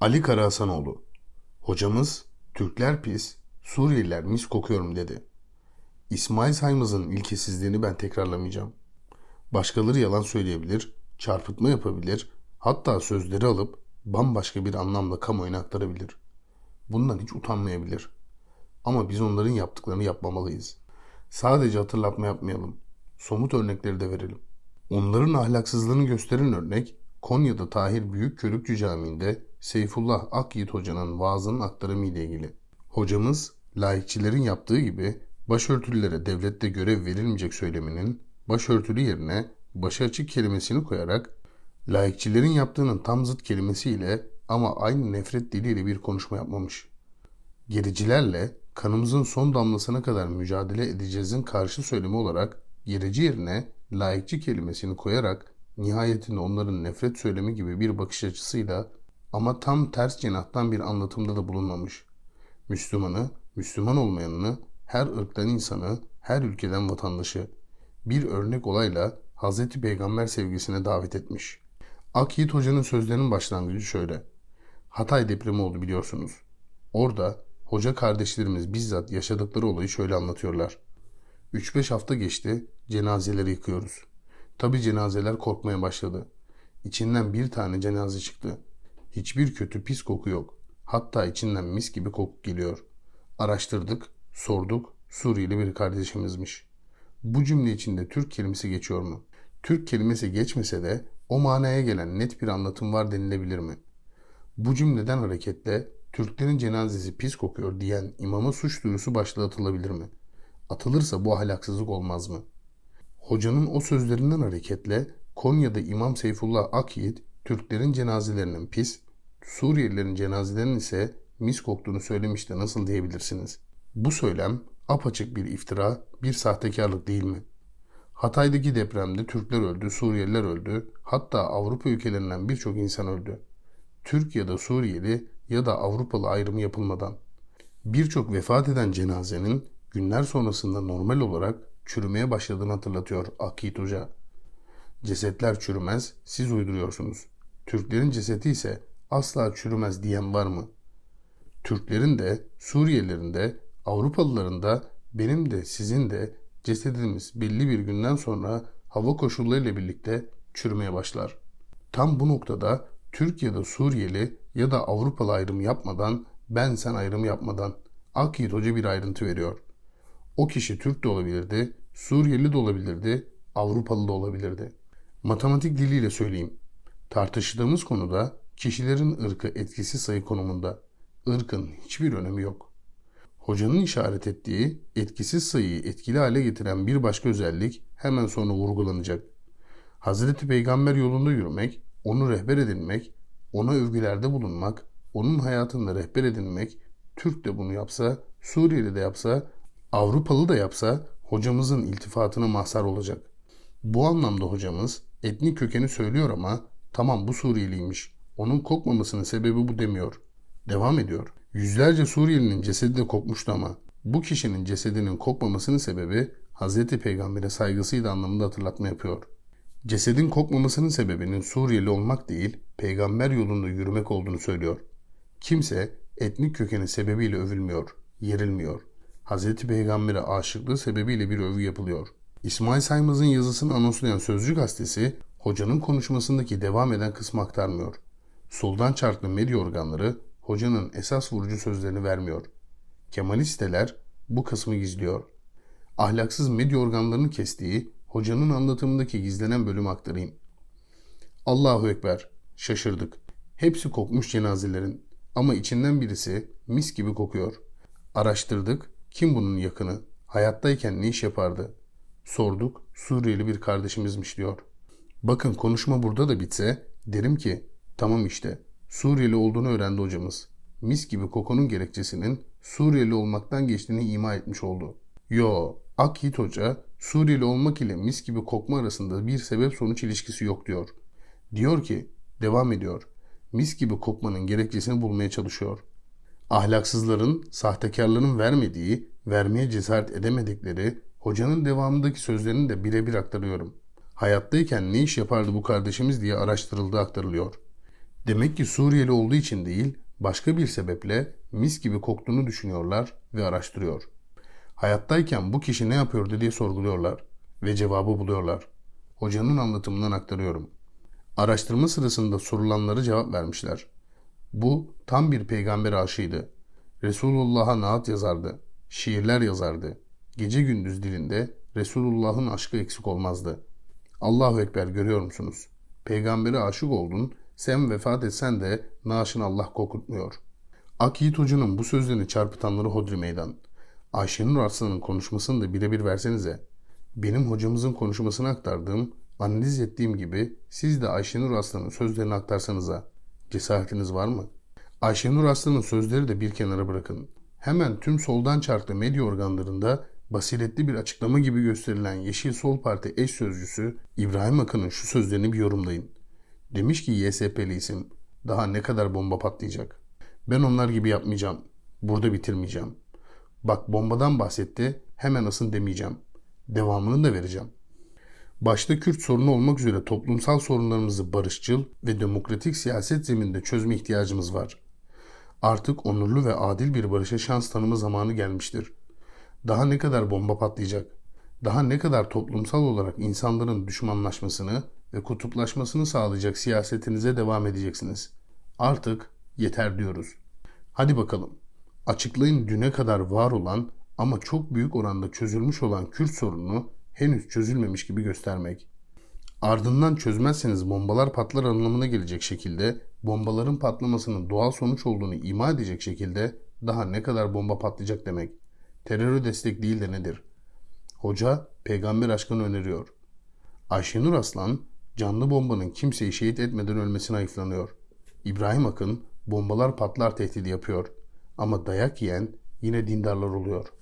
Ali Karahasanoğlu. Hocamız Türkler pis, Suriyeliler mis kokuyorum dedi. İsmail Saymaz'ın ilkesizliğini ben tekrarlamayacağım. Başkaları yalan söyleyebilir, çarpıtma yapabilir, hatta sözleri alıp bambaşka bir anlamda kamuoyuna aktarabilir. Bundan hiç utanmayabilir. Ama biz onların yaptıklarını yapmamalıyız. Sadece hatırlatma yapmayalım. Somut örnekleri de verelim. Onların ahlaksızlığını gösteren örnek Konya'da Tahir Büyükkörükçü Camii'nde Seyfullah Akyiğit Hoca'nın vaazının aktarımı ile ilgili. Hocamız laikçilerin yaptığı gibi başörtülülere devlette görev verilmeyecek söyleminin başörtülü yerine başı açık kelimesini koyarak laikçilerin yaptığının tam zıt kelimesiyle ama aynı nefret diliyle bir konuşma yapmamış. Gericilerle kanımızın son damlasına kadar mücadele edeceğizin karşı söylemi olarak gerici yerine laikçi kelimesini koyarak nihayetinde onların nefret söylemi gibi bir bakış açısıyla ama tam ters cenahtan bir anlatımda da bulunmamış. Müslümanı, Müslüman olmayanını, her ırktan insanı, her ülkeden vatandaşı bir örnek olayla Hz. Peygamber sevgisine davet etmiş. Akyiğit Hoca'nın sözlerinin başlangıcı şöyle. Hatay depremi oldu biliyorsunuz. Orada hoca kardeşlerimiz bizzat yaşadıkları olayı şöyle anlatıyorlar. 3-5 hafta geçti, cenazeleri yıkıyoruz. Tabi cenazeler korkmaya başladı. İçinden bir tane cenaze çıktı. Hiçbir kötü pis koku yok. Hatta içinden mis gibi koku geliyor. Araştırdık, sorduk, Suriyeli bir kardeşimizmiş. Bu cümle içinde Türk kelimesi geçiyor mu? Türk kelimesi geçmese de o manaya gelen net bir anlatım var denilebilir mi? Bu cümleden hareketle Türklerin cenazesi pis kokuyor diyen imama suç duyurusu başlığı atılabilir mi? Atılırsa bu ahlaksızlık olmaz mı? Hocanın o sözlerinden hareketle Konya'da İmam Seyfullah Akyiğit Türklerin cenazelerinin pis, Suriyelilerin cenazelerinin ise mis koktuğunu söylemiş de nasıl diyebilirsiniz? Bu söylem apaçık bir iftira, bir sahtekarlık değil mi? Hatay'daki depremde Türkler öldü, Suriyeliler öldü, hatta Avrupa ülkelerinden birçok insan öldü. Türk ya da Suriyeli ya da Avrupalı ayrımı yapılmadan. Birçok vefat eden cenazenin günler sonrasında normal olarak çürümeye başladığını hatırlatıyor Akit Hoca. Cesetler çürümez, siz uyduruyorsunuz. Türklerin cesedi ise asla çürümez diyen var mı? Türklerin de, Suriyelilerin de, Avrupalıların da, benim de, sizin de cesedimiz belli bir günden sonra hava koşullarıyla birlikte çürümeye başlar. Tam bu noktada Türk ya da Suriyeli ya da Avrupalı ayrım yapmadan, ben sen ayrım yapmadan Akyiğit Hoca bir ayrıntı veriyor. O kişi Türk de olabilirdi, Suriyeli de olabilirdi, Avrupalı da olabilirdi. Matematik diliyle söyleyeyim. Tartıştığımız konuda kişilerin ırkı etkisiz sayı konumunda. Irkın hiçbir önemi yok. Hocanın işaret ettiği etkisiz sayıyı etkili hale getiren bir başka özellik hemen sonra vurgulanacak. Hazreti Peygamber yolunda yürümek, onu rehber edinmek, ona övgülerde bulunmak, onun hayatında rehber edinmek, Türk de bunu yapsa, Suriyeli de yapsa, Avrupalı da yapsa hocamızın iltifatına mahzar olacak. Bu anlamda hocamız etnik kökeni söylüyor ama tamam bu Suriyeliymiş. Onun kokmamasının sebebi bu demiyor. Devam ediyor. Yüzlerce Suriyelinin cesedi de kokmuştu ama bu kişinin cesedinin kokmamasının sebebi Hz. Peygamber'e saygısıydı anlamında hatırlatma yapıyor. Cesedin kokmamasının sebebinin Suriyeli olmak değil, peygamber yolunda yürümek olduğunu söylüyor. Kimse etnik kökeni sebebiyle övülmüyor, yerilmiyor. Hz. Peygamber'e aşıklığı sebebiyle bir övgü yapılıyor. İsmail Saymaz'ın yazısını anonslayan Sözcü gazetesi, hocanın konuşmasındaki devam eden kısmı aktarmıyor. Soldan çarklı medya organları hocanın esas vurucu sözlerini vermiyor. Kemalistler bu kısmı gizliyor. Ahlaksız medya organlarının kestiği hocanın anlatımındaki gizlenen bölümü aktarayım. Allahu Ekber. Şaşırdık. Hepsi kokmuş cenazelerin. Ama içinden birisi mis gibi kokuyor. Araştırdık. Kim bunun yakını? Hayattayken ne iş yapardı? Sorduk. Suriyeli bir kardeşimizmiş diyor. Bakın konuşma burada da bitse derim ki tamam işte Suriyeli olduğunu öğrendi hocamız. Mis gibi kokunun gerekçesinin Suriyeli olmaktan geçtiğini ima etmiş oldu. Yo, Akit Hoca Suriyeli olmak ile mis gibi kokma arasında bir sebep sonuç ilişkisi yok diyor. Diyor ki, devam ediyor. Mis gibi kokmanın gerekçesini bulmaya çalışıyor. Ahlaksızların, sahtekarların vermediği, vermeye cesaret edemedikleri hocanın devamındaki sözlerini de birebir aktarıyorum. Hayattayken ne iş yapardı bu kardeşimiz diye araştırıldığı aktarılıyor. Demek ki Suriyeli olduğu için değil, başka bir sebeple mis gibi koktuğunu düşünüyorlar ve araştırıyor. Hayattayken bu kişi ne yapıyordu diye sorguluyorlar ve cevabı buluyorlar. Hocanın anlatımından aktarıyorum. Araştırma sırasında sorulanları cevap vermişler. Bu tam bir peygamber aşığıydı. Resulullah'a naat yazardı. Şiirler yazardı. Gece gündüz dilinde Resulullah'ın aşkı eksik olmazdı. Allahu Ekber görüyor musunuz? Peygambere aşık oldun, sen vefat etsen de naaşını Allah kokutmuyor. Ak Hoca'nın bu sözlerini çarpıtanları hodri meydan. Ayşenur Arslan'ın konuşmasını da birebir versenize. Benim hocamızın konuşmasını aktardığım, analiz ettiğim gibi siz de Ayşenur Arslan'ın sözlerini aktarsanıza. Cesaretiniz var mı? Ayşenur Aslan'ın sözleri de bir kenara bırakın. Hemen tüm soldan çarklı medya organlarında basiretli bir açıklama gibi gösterilen Yeşil Sol Parti eş sözcüsü İbrahim Akın'ın şu sözlerini bir yorumlayın. Demiş ki YSP'li isim daha ne kadar bomba patlayacak. Ben onlar gibi yapmayacağım. Burada bitirmeyeceğim. Bak bombadan bahsetti hemen asın demeyeceğim. Devamını da vereceğim. Başta Kürt sorunu olmak üzere toplumsal sorunlarımızı barışçıl ve demokratik siyaset zeminde çözme ihtiyacımız var. Artık onurlu ve adil bir barışa şans tanıma zamanı gelmiştir. Daha ne kadar bomba patlayacak? Daha ne kadar toplumsal olarak insanların düşmanlaşmasını ve kutuplaşmasını sağlayacak siyasetinize devam edeceksiniz? Artık yeter diyoruz. Hadi bakalım. Açıklayın düne kadar var olan ama çok büyük oranda çözülmüş olan Kürt sorununu henüz çözülmemiş gibi göstermek. Ardından çözmezseniz bombalar patlar anlamına gelecek şekilde bombaların patlamasının doğal sonuç olduğunu ima edecek şekilde daha ne kadar bomba patlayacak demek. Terörü destek değil de nedir? Hoca peygamber aşkını öneriyor. Ayşenur Aslan canlı bombanın kimseyi şehit etmeden ölmesine ayıflanıyor. İbrahim Akın bombalar patlar tehdidi yapıyor. Ama dayak yiyen yine dindarlar oluyor.''